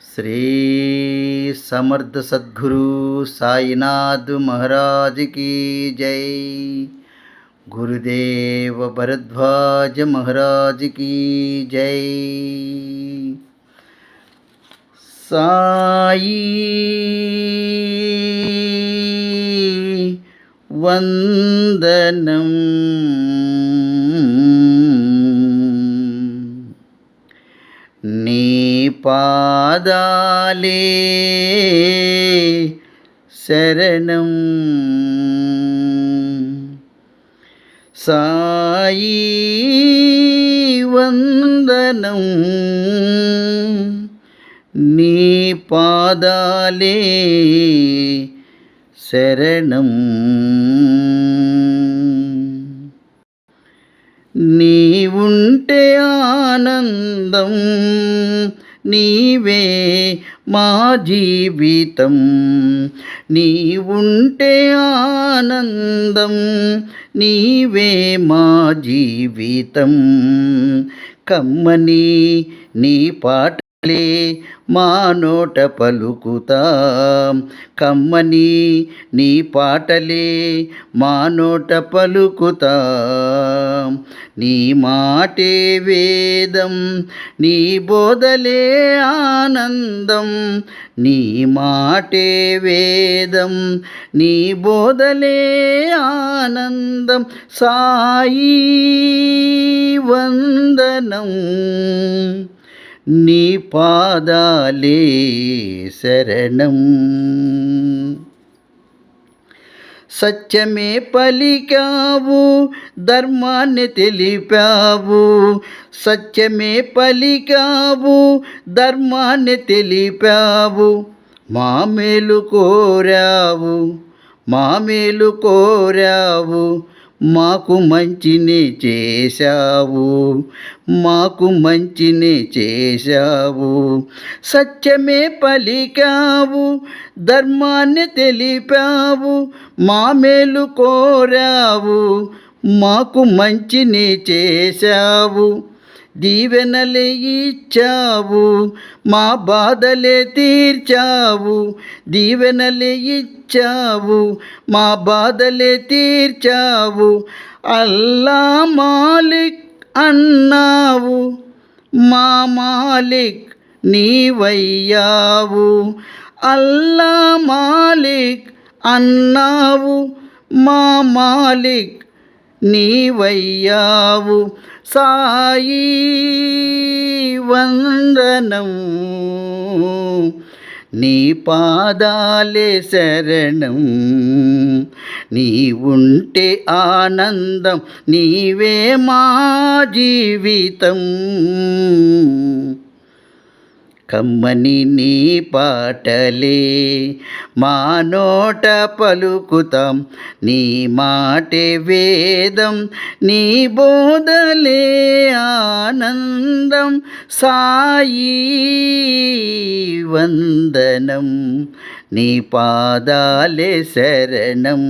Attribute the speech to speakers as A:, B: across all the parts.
A: श्री समर्दसद्गुरु साईनाथमहाराज की जय। गुरुदेव भरद्वाज महाराज की जय। साई वन्दनम्। పాదాలే శరణం సాయి వందనం నీ పాదాలే శరణం నీ ఉంటే ఆనందం నీవే మా జీవితం. నీవుంటే ఆనందం. నీవే మా జీవితం. కమ్మని నీ పాట మా నోట పలుకుతాం. కమ్మని నీ పాటలే మా నోట పలుకుతాం. నీ మాటే వేదం నీ బోధలే ఆనందం. నీ మాటే వేదం నీ బోధలే ఆనందం. సాయి వందనం. నీ పాదాలే శరణం. సత్యమే పలికావు ధర్మాన్ని తెలిపావు. సత్యమే పలికావు ధర్మాన్ని తెలిపావు. మా మేలు కోరావు మా మేలు కోరావు. మాకు మంచిని చేశావు. మాకు మంచిని చేశావు. సత్యమే పలికావు. ధర్మాన్ని తెలిపావు. మా మేలు కోరావు. మాకు మంచిని చేశావు. దీవెనలే ఇచ్చావు మా బాధలే తీర్చావు. దీవెనలే ఇచ్చావు మా బాధలే తీర్చావు. అల్లా మాలిక్ అన్నావు మా మాలిక్ నీవయ్యావు. అల్లా మాలిక్ అన్నావు మా మాలిక్ నీవయ్యావు సాయి వందనం. నీ పాదాలే శరణం. నీ ఉంటే ఆనందం. నీవే మా జీవితం. కమ్మని నీ పాటలే మా నోట పలుకుతాం. నీ మాటే వేదం నీ బోధలే ఆనందం. సాయి వందనం నీ పాదాలే శరణం.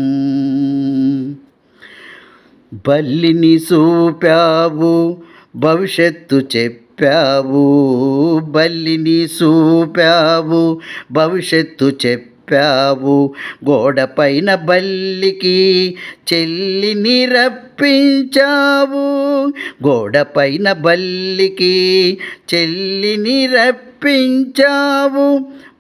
A: బల్లిని చూపావు భవిష్యత్తు చెప్పావు బల్లిని చూపావు భవిష్యత్తు చెప్పావు. గోడపైన బల్లికి చెల్లిని రప్పించావు గోడపైన బల్లికి చెల్లిని రప్పించావు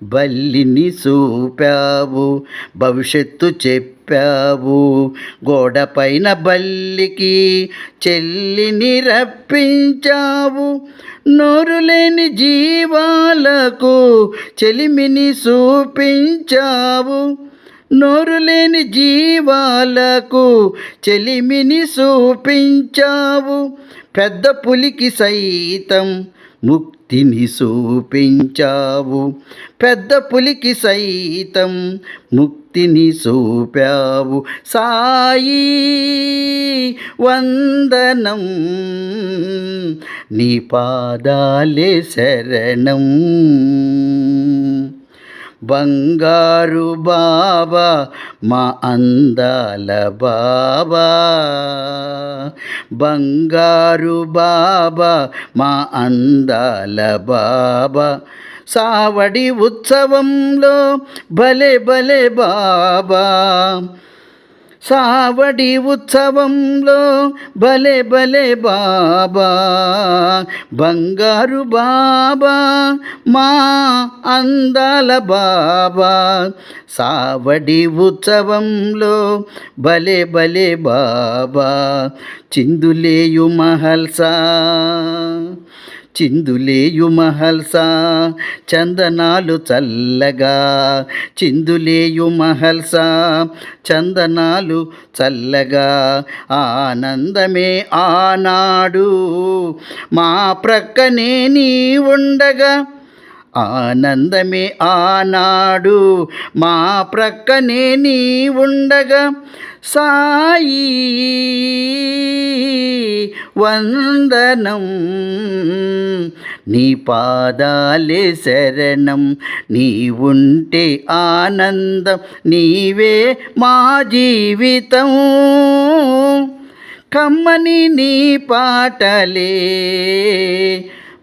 A: బల్లిని చూపావు భవిష్యత్తు చెప్పావు. గోడపైన బల్లికి చెల్లిని రప్పించావు. నోరులేని జీవాలకు చెలిమిని చూపించావు. నోరులేని జీవాలకు చెలిమిని చూపించావు. పెద్ద పులికి సైతం తిని చూపించావు పెద్ద పులికి సైతం ముక్తిని చూపావు సాయి వందనం నీ పాదాలే శరణం. బంగారు బాబా మా అందాల బాబా. బంగారు బాబా మా అందాల బాబా. సావడి ఉత్సవంలో భలే భలే బాబా. సావడి ఉత్సవంలో భలే భలే బాబా. బంగారు బాబా మా అందాల బాబా. సావడి ఉత్సవంలో భలే భలే బాబా. చిందులేయు మహల్సా. చిందులేయు మహల్సా చందనాలు చల్లగా. చిందులేయు మహల్సా చందనాలు చల్లగా. ఆనందమే ఆనాడు మా ప్రక్కనే నీ ఉండగా. ఆనందమే ఆనాడు మా ప్రక్కనే నీ ఉండగా. సాయి వందనం. నీ పాదాలే శరణం నీ ఉంటే ఆనందం నీవే మా జీవితం. కమ్మని నీ పాటలే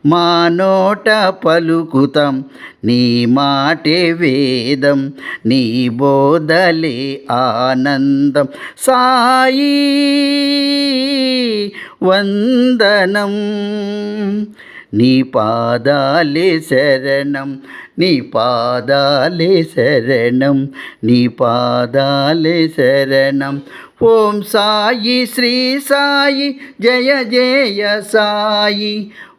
A: మా నోట పలుకుతాం. నీ మాటే వేదం నీ బోధలే ఆనందం. సాయి వందనం నీ పాదాలే శరణం నీ పాదాలే శరణం నీ పాదాలే శరణం. ఓం సాయి శ్రీ సాయి జయ జయ సాయి.